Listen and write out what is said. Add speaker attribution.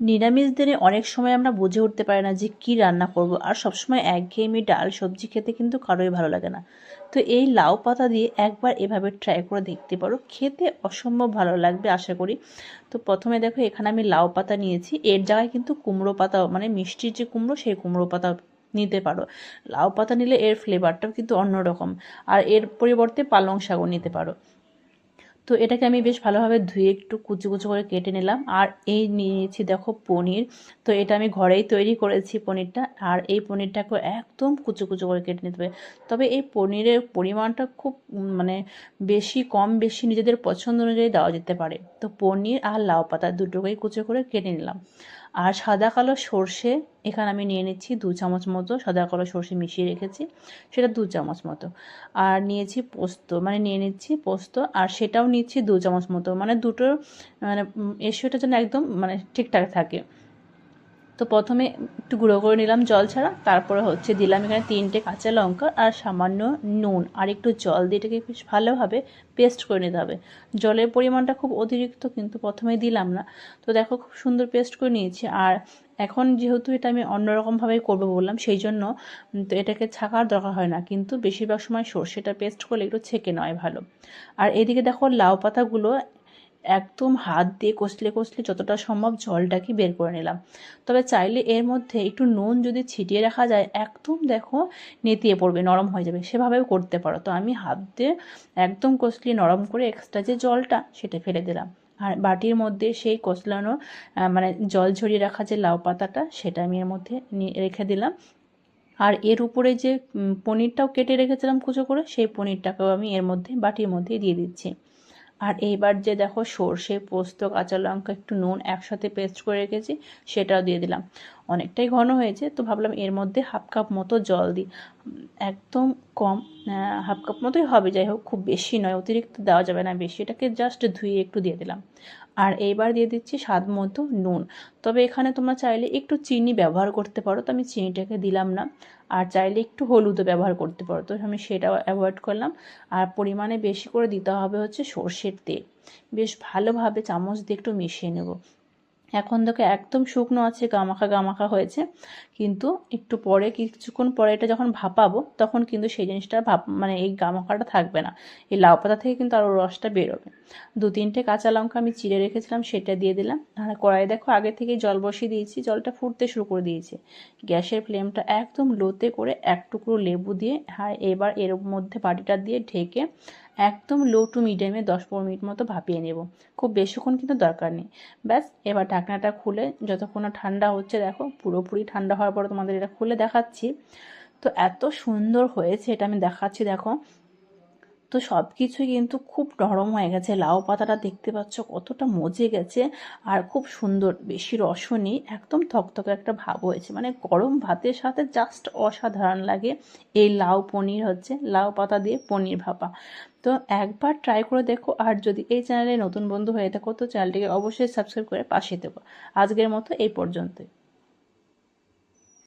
Speaker 1: নিরামিষ দিনে অনেক সময় আমরা বুঝে উঠতে পারি না যে কী রান্না করব। আর সবসময় একঘেয়েমি ডাল সবজি খেতে কিন্তু কারোই ভালো লাগে না। তো এই লাউ পাতা দিয়ে একবার এভাবে ট্রাই করে দেখতে পারো। খেতে অসম্ভব ভালো লাগবে, আশা করি। তো প্রথমে দেখো, এখানে আমি লাউ পাতা নিয়েছি। এর জায়গায় কিন্তু কুমড়ো পাতা মানে মিষ্টির যে কুমড়ো, সেই কুমড়ো পাতা নিতে পারো। লাউ পাতা নিলে এর ফ্লেভারটাও কিন্তু অন্যরকম। আর এর পরিবর্তে পালং শাকও নিতে পারো। তো এটাকে আমি বেশ ভালোভাবে ধুয়ে একটু কুচু কুচু করে কেটে নিলাম। আর এই নিয়েছি দেখো পনির। তো এটা আমি ঘরেই তৈরি করেছি পনিরটা। আর এই পনিরটাকে একদম কুচু কুচু করে কেটে নিতে হবে। তবে এই পনিরের পরিমাণটা খুব মানে বেশি, কম, বেশি নিজেদের পছন্দ অনুযায়ী দেওয়া যেতে পারে। তো পনির আর লাউ পাতা দুটোকেই কুচো করে কেটে নিলাম। আর সাদা কালো সর্ষে, এখানে আমি নিয়ে নিচ্ছি দু চামচ মতো সাদা কালো সর্ষে মিশিয়ে রেখেছি, সেটা দু চামচ মতো। আর নিয়েছি পোস্ত মানে নিয়ে নিচ্ছি পোস্ত, আর সেটাও নিচ্ছি দু চামচ মতো মানে দুটো মানে এসিওটা যেন একদম মানে ঠিকঠাক থাকে। তো প্রথমে একটু গুঁড়ো করে নিলাম জল ছাড়া, তারপরে হচ্ছে দিলাম এখানে তিনটে কাঁচা লঙ্কা আর সামান্য নুন, আর একটু জল দিয়ে এটাকে বেশ ভালোভাবে পেস্ট করে নিতে হবে। জলের পরিমাণটা খুব অতিরিক্ত কিন্তু প্রথমে দিলাম না। তো দেখো খুব সুন্দর পেস্ট করে নিয়েছি, আর এখন যেহেতু এটা আমি অন্যরকমভাবে করব বললাম, সেই জন্য তো এটাকে ছাকার দরকার হয় না, কিন্তু বেশিরভাগ সময় সর্ষেটা পেস্ট করলে একটু ছেঁকে নয় ভালো। আর এদিকে দেখো লাউ পাতাগুলো একদম হাত দিয়ে কষলে কষলে যতটা সম্ভব জলটাকে বের করে নিলাম। তবে চাইলে এর মধ্যে একটু নুন যদি ছিটিয়ে রাখা যায়, একদম দেখো নেতিয়ে পড়বে, নরম হয়ে যাবে। সেভাবেও করতে পারো। তো আমি হাত দিয়ে একদম কষলিয়ে নরম করে এক্সট্রা যে জলটা, সেটা ফেলে দিলাম। আর বাটির মধ্যে সেই কষলানো মানে জল ঝরিয়ে রাখা যে লাউ পাতাটা, সেটা আমি এর মধ্যে রেখে দিলাম। আর এর উপরে যে পনিরটাও কেটে রেখেছিলাম কুচো করে, সেই পনিরটাকেও আমি এর মধ্যে, বাটির মধ্যে দিয়ে দিচ্ছি। আর এইবার যে দেখো সর্ষে, পোস্ত, কাঁচা লঙ্কা, একটু নুন একসাথে পেস্ট করে রেখেছি, সেটাও দিয়ে দিলাম। অনেকটাই ঘন হয়েছে, তো ভাবলাম এর মধ্যে হাফ কাপ মতো জল দিই। একদম কম হাফ কাপ মতোই হবে, যাই হোক, খুব বেশি নয়, অতিরিক্ত দেওয়া যাবে না বেশি, এটাকে জাস্ট ধুয়ে একটু দিয়ে দিলাম। আর এইবার দিয়ে দিচ্ছি স্বাদ মতো নুন। তবে এখানে তোমরা চাইলে একটু চিনি ব্যবহার করতে পারো, তো আমি চিনিটাকে দিলাম না। আর চাইলে একটু হলুদও ব্যবহার করতে পারো, তো আমি সেটাও অ্যাভয়েড করলাম। আর পরিমাণে বেশি করে দিতে হবে হচ্ছে সর্ষের তেল। বেশ ভালোভাবে চামচ দিয়ে একটু মিশিয়ে নেব। এখন দেখো একদম শুকনো আছে, গামাখা গামাখা হয়েছে। কিন্তু একটু পরে, কিছুক্ষণ পরে এটা যখন ভাপাবো, তখন কিন্তু সেই জিনিসটা ভাপ মানে এই গামাখাটা থাকবে না। এই লাউ পাতা থেকে কিন্তু আরও রসটা বেরোবে। দু তিনটে কাঁচা লঙ্কা আমি চিড়ে রেখেছিলাম, সেটা দিয়ে দিলাম। আর কড়াই দেখো, আগে থেকেই জল বসিয়ে দিয়েছি, জলটা ফুটতে শুরু করে দিয়েছি। গ্যাসের ফ্লেমটা একদম লোতে করে এক টুকরো লেবু দিয়ে হ্যাঁ এবার এর মধ্যে বাটিটা দিয়ে ঢেকে একদম লো টু মিডিয়ামে দশ পনেরো মিনিট মতো ভাপিয়ে নেব। খুব বেশিক্ষণ কিন্তু দরকার নেই। ব্যাস, এবার ঢাকনাটা খুলে যতক্ষণ ঠান্ডা হচ্ছে, দেখো পুরোপুরি ঠান্ডা হওয়ার পর তোমাদের এটা খুলে দেখাচ্ছি। তো এত সুন্দর হয়েছে এটা আমি দেখাচ্ছি, দেখো। তো সব কিছুই কিন্তু খুব নরম হয়ে গেছে। লাউ পাতাটা দেখতে পাচ্ছ কতটা মজে গেছে আর খুব সুন্দর। বেশি রসও একদম থকথকে একটা ভাব হয়েছে। মানে গরম ভাতের সাথে জাস্ট অসাধারণ লাগে। এই লাউ পনির হচ্ছে, লাউ পাতা দিয়ে পনির ভাপা। তো একবার ট্রাই করে দেখো। আর যদি এই চ্যানেলে নতুন বন্ধু হয়ে থাকো, তো চ্যানেলটিকে অবশ্যই সাবস্ক্রাইব করে পাশে দেবো আজকের মতো এই পর্যন্তই।